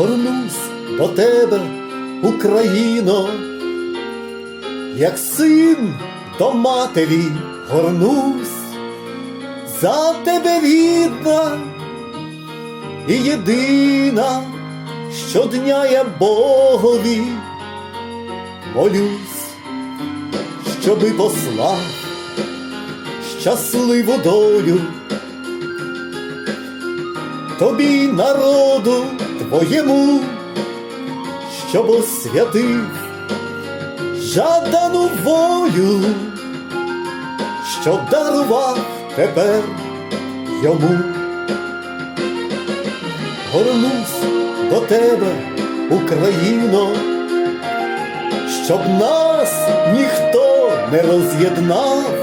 горнусь до тебе, Україно, як син до матері горнусь, за тебе рідна і єдина, щодня я Богові молюсь, щоби послав щасливу долю тобі, народу твоєму, щоб освятив жадану волю, що дарував тепер йому. Горнусь до тебе, Україно, щоб нас ніхто не роз'єднав,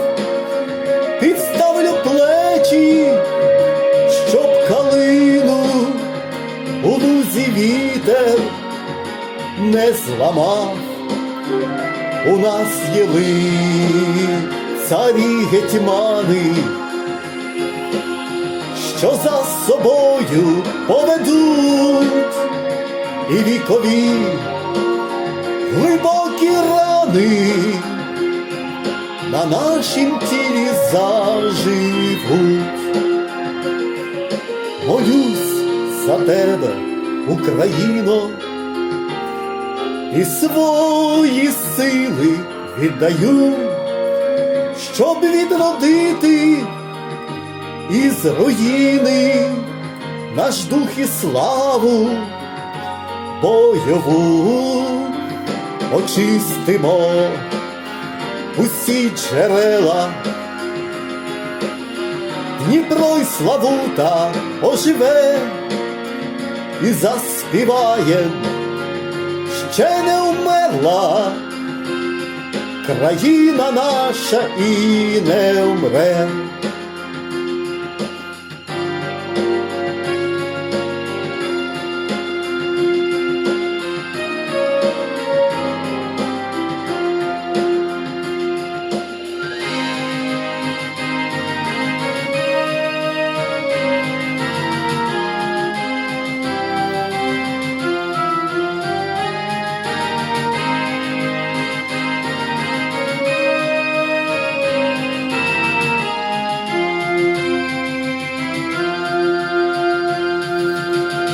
не зламав. У нас є царі гетьмани, що за собою поведуть і вікові глибокі рани на нашім тілі заживуть. Молюсь за тебе, Україно, і свої сили віддаю, щоб відродити із руїни наш дух і славу бойову очистимо усі джерела. Дніпро й Славута оживе і заспіває, ще не умерла країна наша і не умре.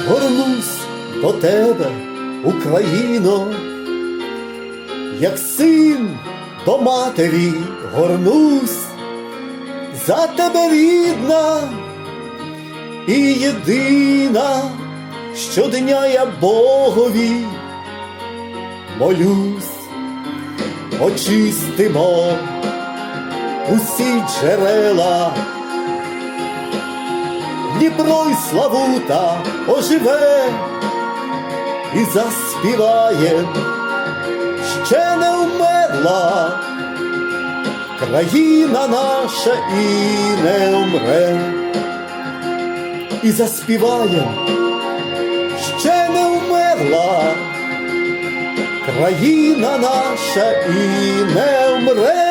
Горнусь до тебе, Україно, як син до матері горнусь, за тебе рідна і єдина, щодня я Богові молюсь, очистимо усі джерела. Дніпро й Славута оживе. І заспіває, ще не вмерла країна наша і не умре, і заспіває, ще не вмерла країна наша і не вмре.